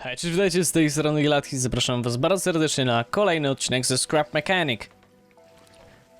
Hej, cześć, witajcie z tej strony Gladki, zapraszam was bardzo serdecznie na kolejny odcinek ze Scrap Mechanic.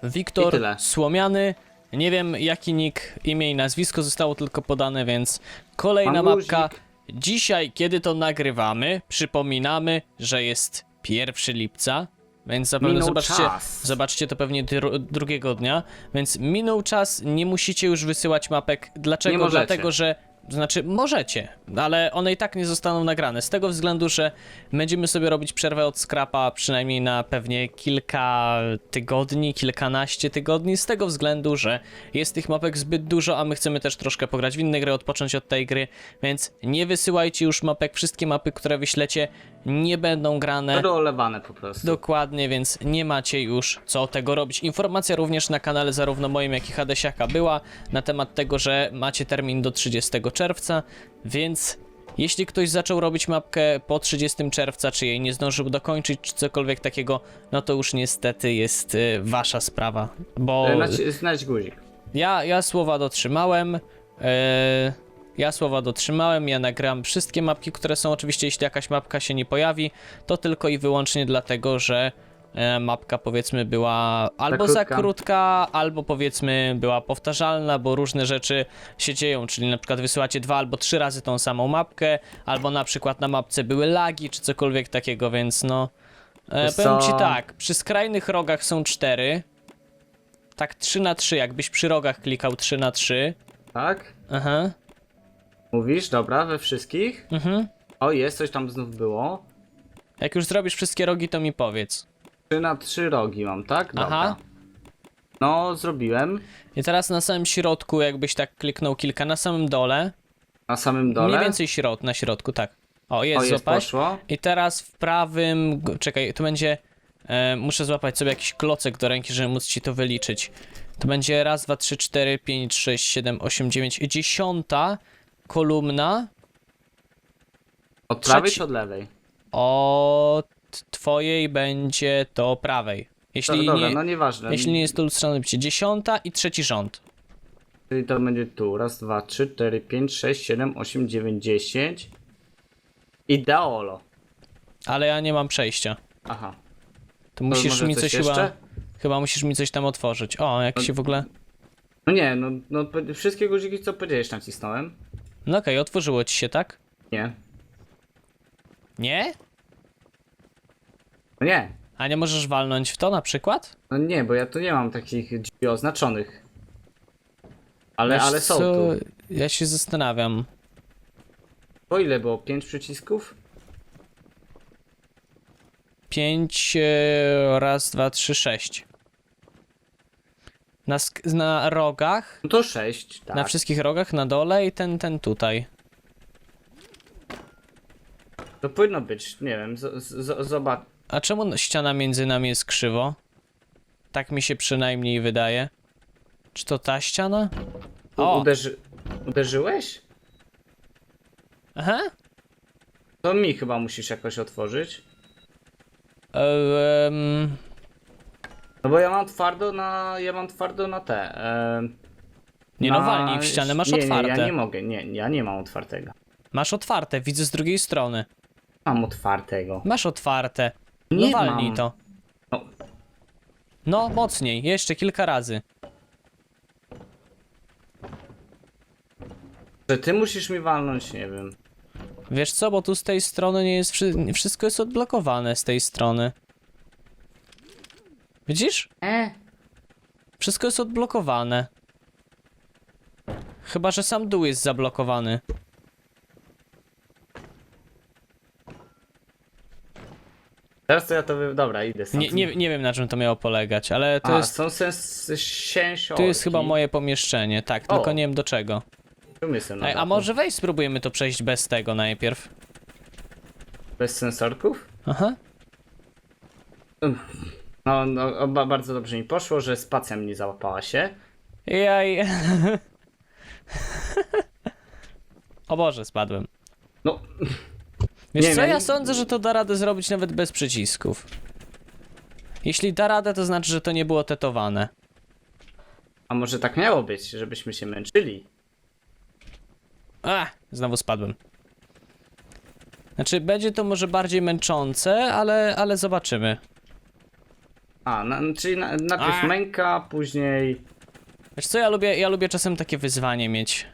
Wiktor. Słomiany, nie wiem jaki nick, imię i nazwisko zostało tylko podane, więc kolejna Mam mapka. Dzisiaj, kiedy to nagrywamy, przypominamy, że jest 1 lipca, więc zapewne zobaczcie, czas. zobaczcie to pewnie dru drugiego dnia, więc minął czas, nie musicie już wysyłać mapek. Dlaczego? Dlatego, że znaczy możecie, ale one i tak nie zostaną nagrane. Z tego względu, że będziemy sobie robić przerwę od scrapa przynajmniej na pewnie kilka tygodni, kilkanaście tygodni. Z tego względu, że jest tych mapek zbyt dużo, a my chcemy też troszkę pograć w inne gry, odpocząć od tej gry, więc nie wysyłajcie już mapek. Wszystkie mapy, które wyślecie, nie będą grane. Będą olewane po prostu. Dokładnie, więc nie macie już co tego robić. Informacja również na kanale zarówno moim, jak i Hadesiaka była na temat tego, że macie termin do 30 czerwca, więc jeśli ktoś zaczął robić mapkę po 30 czerwca, czy jej nie zdążył dokończyć, czy cokolwiek takiego, no to już niestety jest y, wasza sprawa, bo E, naci- Znajdź guzik. ja, ja słowa dotrzymałem. e, ja słowa dotrzymałem, ja nagram wszystkie mapki, które są. Oczywiście, jeśli jakaś mapka się nie pojawi, to tylko i wyłącznie dlatego, że e, mapka powiedzmy była albo za krótka. krótka, albo powiedzmy była powtarzalna, bo różne rzeczy się dzieją, czyli na przykład wysyłacie dwa albo trzy razy tą samą mapkę, albo na przykład na mapce były lagi, czy cokolwiek takiego, więc no. E, powiem ci tak, przy skrajnych rogach są cztery. Tak 3 na 3, jakbyś przy rogach klikał 3 na 3. Tak? Aha. Mówisz? Dobra, we wszystkich? Mhm. O, jest, coś tam znów było. Jak już zrobisz wszystkie rogi, to mi powiedz. 3 na 3 rogi mam, tak? Dobra. Aha. No, zrobiłem. I teraz na samym środku, jakbyś tak kliknął kilka, na samym dole. Na samym dole. Mniej więcej środ, na środku, tak. O, jest, O, jest, złapać. poszło. I teraz w prawym. Czekaj, tu będzie. E, muszę złapać sobie jakiś klocek do ręki, żeby móc ci to wyliczyć. To będzie raz, dwa, trzy, cztery, pięć, sześć, siedem, osiem, dziewięć. Dziesiąta kolumna Od prawej trzeci- czy od lewej? od twojej będzie to prawej. Jeśli Dobra, dobra, nie, no nieważne. jeśli nie jest to lustrzane bycie. Dziesiąta i trzeci rząd. Czyli to będzie tu. Raz, dwa, trzy, cztery, pięć, sześć, siedem, osiem, dziewięć, dziesięć. Ideolo. Ale ja nie mam przejścia. Aha. To musisz może mi coś jeszcze? chyba. Chyba musisz mi coś tam otworzyć. O, jak się w ogóle. No nie, no, no wszystkie guziki co powiedziałeś nacisnąłem. No okej, otworzyło ci się, tak? Nie. Nie? No nie. A nie możesz walnąć w to na przykład? No nie, bo ja tu nie mam takich drzwi oznaczonych. Ale, Wiesz ale są co? tu. Ja się zastanawiam. Po ile było? Pięć przycisków? Pięć, e, raz, dwa, trzy, sześć. Na, sk- na rogach, No to sześć, tak. na wszystkich rogach, na dole i ten, ten tutaj. To powinno być, nie wiem, z, z, zobacz. A czemu ściana między nami jest krzywo? Tak mi się przynajmniej wydaje. Czy to ta ściana? O! Uderzy... Uderzyłeś? Aha. To mi chyba musisz jakoś otworzyć. Ehm, No bo ja mam twardo na... ja mam twardo na te... em, nie na... no, walnij w ścianę, masz nie, otwarte. Nie, ja nie mogę, nie, ja nie mam otwartego. Masz otwarte, widzę z drugiej strony. Mam otwartego. Masz otwarte. No Nie walnij mam. to. No, No, mocniej, jeszcze kilka razy. że ty musisz mi walnąć, nie wiem. Wiesz co, bo tu z tej strony nie jest. wszy- Wszystko jest odblokowane z tej strony. Widzisz? E? Wszystko jest odblokowane. Chyba, że sam dół jest zablokowany. Teraz to ja to... Wy... Dobra, idę stąd. Nie, nie, nie wiem na czym to miało polegać, ale to A, jest. są sens... sięsiorki. Tu jest chyba moje pomieszczenie, tak, O. tylko nie wiem do czego. Umysł na Ej, a dachu. może weź spróbujemy to przejść bez tego najpierw. Bez sensorków? Aha. No, no ba- bardzo dobrze mi poszło, że spacja mnie załapała się. Jaj. o Boże, spadłem. No, Wiesz Nie co, wiem. ja sądzę, że to da radę zrobić nawet bez przycisków. Jeśli da radę, to znaczy, że to nie było tetowane. a może tak miało być, żebyśmy się męczyli? A, znowu spadłem. Znaczy, będzie to może bardziej męczące, ale, ale zobaczymy. A, na, czyli na, najpierw A. męka, później... Wiesz co, ja lubię, ja lubię czasem takie wyzwanie mieć.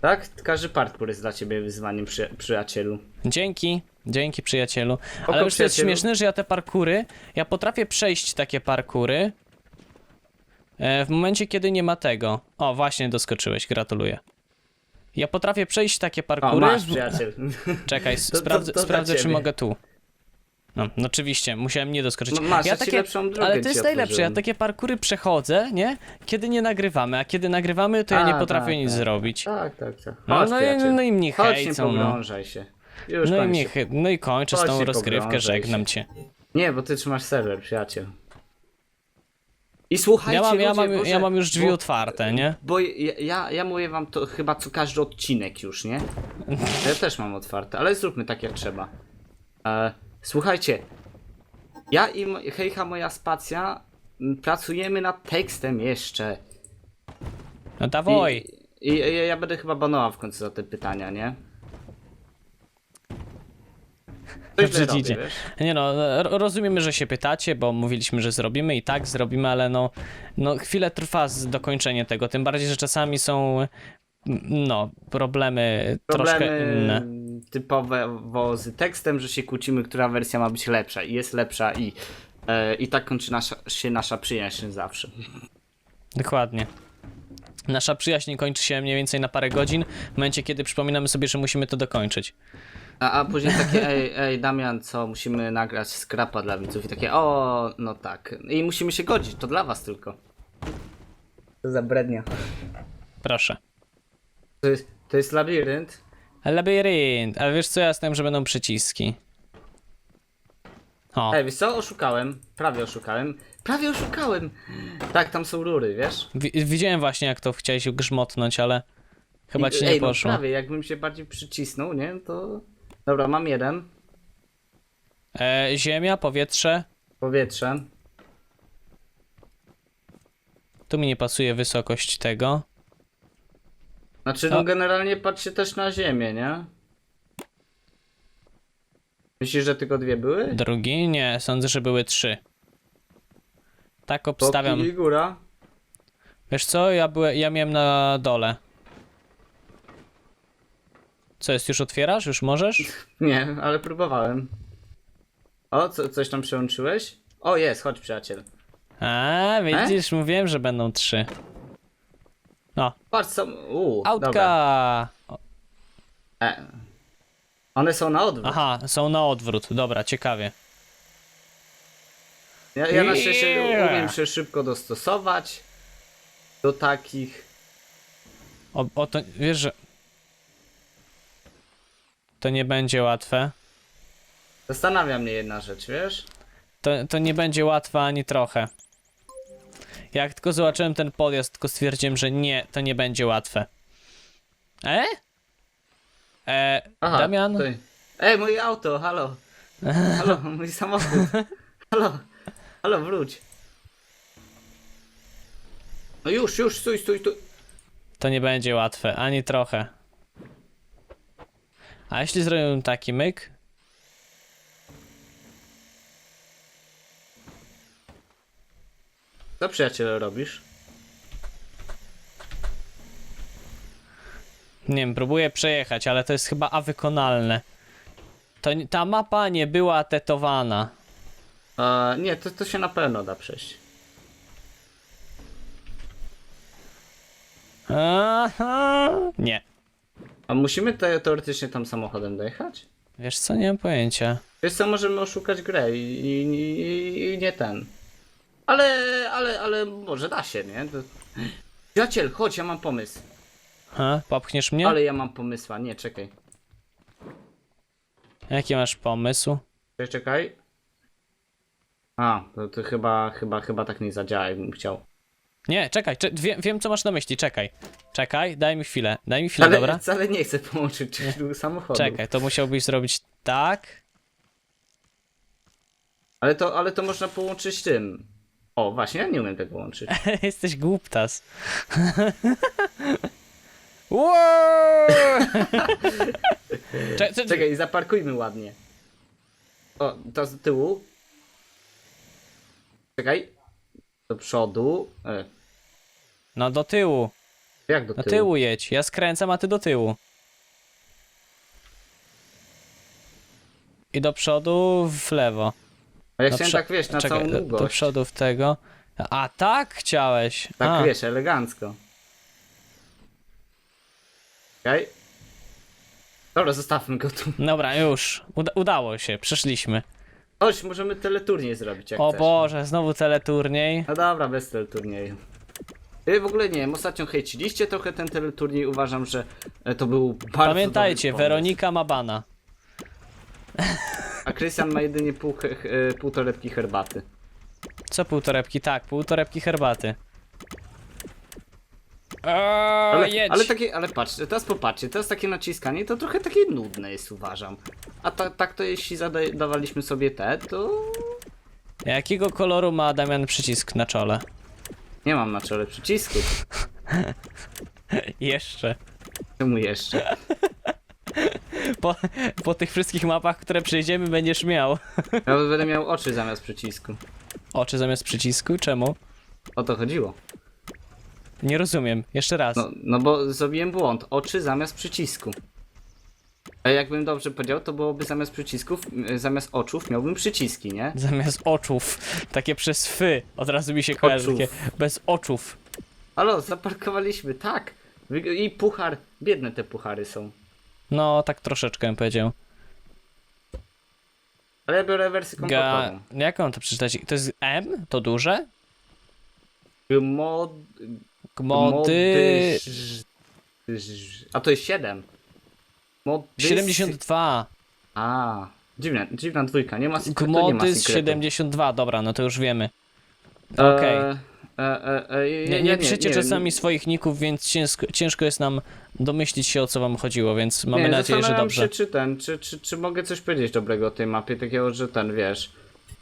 Tak? Każdy parkour jest dla ciebie wyzwaniem, przy, przyjacielu. Dzięki, dzięki przyjacielu. Ale wiesz co jest przyjacielu. śmieszne, że ja te parkury, ja potrafię przejść takie parkury e, w momencie, kiedy nie ma tego. O, właśnie doskoczyłeś, gratuluję. Ja potrafię przejść takie O, parkury. masz przyjaciel. Czekaj, To- to- sprawdzę, to dla sprawdzę czy ciebie. mogę tu. No, no oczywiście, musiałem nie doskoczyć. No masz, ja ja takie, lepszą drogę ale to jest najlepsze, ja takie parkury przechodzę, nie? Kiedy nie nagrywamy, a kiedy nagrywamy, to ja A, nie potrafię tak, nic tak. zrobić. Tak, tak, tak. No, Chodź, no, i, przyjaciel. no i mnie Chodź, hejcą, no. się. Już No i, kończę. mnie, chy- no i kończę z Chodź, tą rozgrywkę, żegnam się. cię. Nie, bo ty trzymasz serwer, przyjaciel. I słuchajcie, Ja mam, ja, ludzie, mam, Boże, ja mam już drzwi bo, otwarte, nie? Bo ja, ja, ja mówię wam to chyba co każdy odcinek już, nie? Ja też mam otwarte, ale zróbmy tak jak trzeba. E, słuchajcie, ja i hejka moja spacja m, pracujemy nad tekstem jeszcze. No dawaj. I, i, i ja będę chyba banował w końcu za te pytania, nie? Coś źle robię, wiesz? Nie no, ro- rozumiemy, że się pytacie, bo mówiliśmy, że zrobimy i tak zrobimy, ale no, no chwilę trwa z dokończenie tego, tym bardziej, że czasami są no, problemy, troszkę Problemy inne. Typowe wo- z tekstem, że się kłócimy, która wersja ma być lepsza i jest lepsza i, e, i tak kończy nasza, się nasza przyjaźń zawsze. Dokładnie. Nasza przyjaźń kończy się mniej więcej na parę godzin, w momencie, kiedy przypominamy sobie, że musimy to dokończyć. A, a później takie, ej, ej Damian, co, musimy nagrać skrapa dla widzów i takie, o, no tak. I musimy się godzić, to dla was tylko. To za brednia. Proszę. To jest, to jest labirynt. Labirynt, ale wiesz co, ja jestem, że będą przyciski. O, Ej, wiesz co, oszukałem, prawie oszukałem, prawie oszukałem. Tak, tam są rury, wiesz? wi- widziałem właśnie, jak to chciałeś grzmotnąć, ale chyba ci nie ej, poszło. No prawie, jakbym się bardziej przycisnął, nie, to... Dobra, mam jeden. E, ziemia, powietrze. Powietrze. Tu mi nie pasuje wysokość tego. Znaczy, No. generalnie patrzcie też na ziemię, nie? Myślisz, że tylko dwie były? Drugi? Nie, sądzę, że były trzy. Tak obstawiam. Popki i góra. Wiesz co, ja, byłem, ja miałem na dole. Co jest, już otwierasz? Już możesz? Nie, ale próbowałem. O, co, coś tam przełączyłeś? O, jest, chodź przyjaciel. A, widzisz, mówiłem, że będą trzy. O, Patrz. Uuu, dobra. autka! E. One są na odwrót. Aha, są na odwrót. Dobra, ciekawie. Ja, ja na szczęście Yeah. umiem się szybko dostosować do takich. O, o to, wiesz, że... To nie będzie łatwe. Zastanawia mnie jedna rzecz, wiesz? To, to nie będzie łatwe ani trochę. Jak tylko zobaczyłem ten podjazd, tylko stwierdziłem, że nie, to nie będzie łatwe. E? E, Damian? Tutaj. Ej, moje auto, halo. Halo, mój samochód. Halo, halo, wróć. No już, już, stój, stój, stój. To nie będzie łatwe, ani trochę. A jeśli zrobię taki myk? Co przyjacielu robisz? Nie wiem, próbuję przejechać, ale to jest chyba awykonalne. To, nie- ta mapa nie była tetowana. E, nie, to, to się na pewno da przejść. Aha, nie. A musimy te, teoretycznie tam samochodem dojechać? Wiesz co, nie mam pojęcia. Wiesz co, możemy oszukać grę i, i, i, i nie ten. Ale, ale, ale może da się, nie? To... Przyjaciel, chodź, ja mam pomysł. Ha, popchniesz mnie? Ale ja mam pomysła, nie, czekaj. Jaki masz pomysł? Czekaj, czekaj. A, to, to chyba, chyba, chyba tak nie zadziała, jakbym chciał. Nie, czekaj, cze wie, wiem co masz na myśli, czekaj. Czekaj, daj mi chwilę, daj mi chwilę, Ale dobra? wcale nie chcę połączyć dwóch samochodów. Czekaj, to musiałbyś zrobić tak. Ale to, ale to można połączyć tym. O, właśnie, ja nie umiem tego łączyć. Jesteś głuptas. Wow! Cze- cze- Czekaj, zaparkujmy ładnie. O, to z tyłu. Czekaj. Do przodu. E, No do tyłu. jak do Do tyłu? tyłu jedź. Ja skręcam, a ty do tyłu. I do przodu w lewo. A ja chciałem tak, wiesz, na Czekaj, całą do, długość. do przodu w tego. A tak chciałeś. Tak, a, wiesz, elegancko. Czekaj. Dobra, zostawmy go tu. Dobra, już. Uda udało się, przeszliśmy. Chodź, możemy teleturniej zrobić, jak o chcesz. Boże, znowu teleturniej. No dobra, bez teleturnieju. Wy w ogóle nie wiem, ostatnio hejciliście trochę ten teleturniej, uważam, że e, to był bardzo Pamiętajcie, pomysł. Weronika ma bana. A Krystian ma jedynie pół, he, he, pół torebki herbaty. Co półtorebki? Tak, półtorebki herbaty. Eee, Ale, jedź. ale takie, ale patrzcie, teraz popatrzcie, teraz takie naciskanie to trochę takie nudne jest, uważam. A ta, tak to jeśli zada- dawaliśmy sobie te, to Jakiego koloru ma Damian przycisk na czole? nie mam na czele przycisku. Jeszcze. Czemu jeszcze? Po, po tych wszystkich mapach, które przejdziemy, będziesz miał. Ja będę miał oczy zamiast przycisku. Oczy zamiast przycisku? Czemu? O to chodziło. Nie rozumiem. Jeszcze raz. No, no bo zrobiłem błąd. Oczy zamiast przycisku. A jakbym dobrze powiedział, to byłoby zamiast przycisków, m, zamiast oczów miałbym przyciski, nie? Zamiast oczów. Takie przez fy. Od razu mi się kojarzy. Oczów. Takie bez oczów. Halo, zaparkowaliśmy, tak. Wy- I puchar, biedne te puchary są. No, tak troszeczkę bym powiedział. Ale ja biorę wersję Ga... Jak mam to przeczytać? To jest M? To duże? Mod... Gmody... ż- A to jest 7. Mody... 72. A, dziwne, dziwna dwójka, nie ma sekretu, nie ma Gmody z sekretu. 72. Dobra, no to już wiemy. E, Okej. E, e, e, Nie, nie, nie piszecie nie, czasami swoich ników, więc ciężko, ciężko jest nam domyślić się o co wam chodziło, więc mamy nie, nadzieję, że dobrze. Się, czy ten, czy, czy, czy mogę coś powiedzieć dobrego o tej mapie, takiego, że ten, wiesz.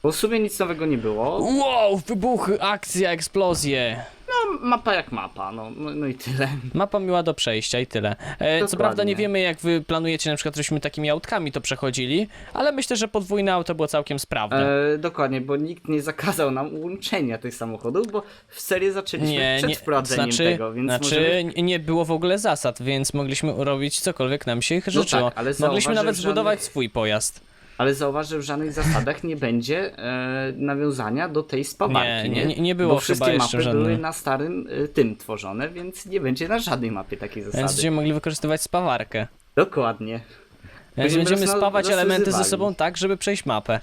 Bo w sumie nic nowego nie było. Wow, wybuchy, akcja, eksplozje. No, mapa jak mapa, no, no, no i tyle. Mapa miła do przejścia i tyle. E, co Dokładnie. prawda nie wiemy jak wy planujecie na przykład, żebyśmy takimi autkami to przechodzili, ale myślę, że podwójne auto było całkiem sprawne. E, dokładnie, bo nikt nie zakazał nam łączenia tych samochodów, bo w serię zaczęliśmy przed nie, wprowadzeniem znaczy, tego, więc znaczy możemy... nie było w ogóle zasad, więc mogliśmy robić cokolwiek nam się życzyło. tak, ale mogliśmy nawet że zbudować swój pojazd. Ale zauważ, że w żadnych zasadach nie będzie e, nawiązania do tej spawarki, Nie, nie? nie- nie było Bo wszystkie mapy żadnej. były na starym e, tym tworzone, więc nie będzie na żadnej mapie takiej zasady. Więc będziemy mogli wykorzystywać spawarkę. Dokładnie. Więc Będziemy będziemy spawać elementy ze sobą tak, żeby przejść mapę.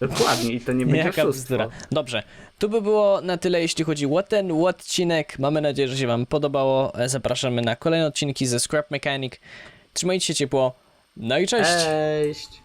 Dokładnie i to nie będzie Jaka bzdura. Dobrze, tu by było na tyle, jeśli chodzi o ten odcinek. Mamy nadzieję, że się wam podobało. Zapraszamy na kolejne odcinki ze Scrap Mechanic. Trzymajcie się ciepło. No i cześć! Cześć!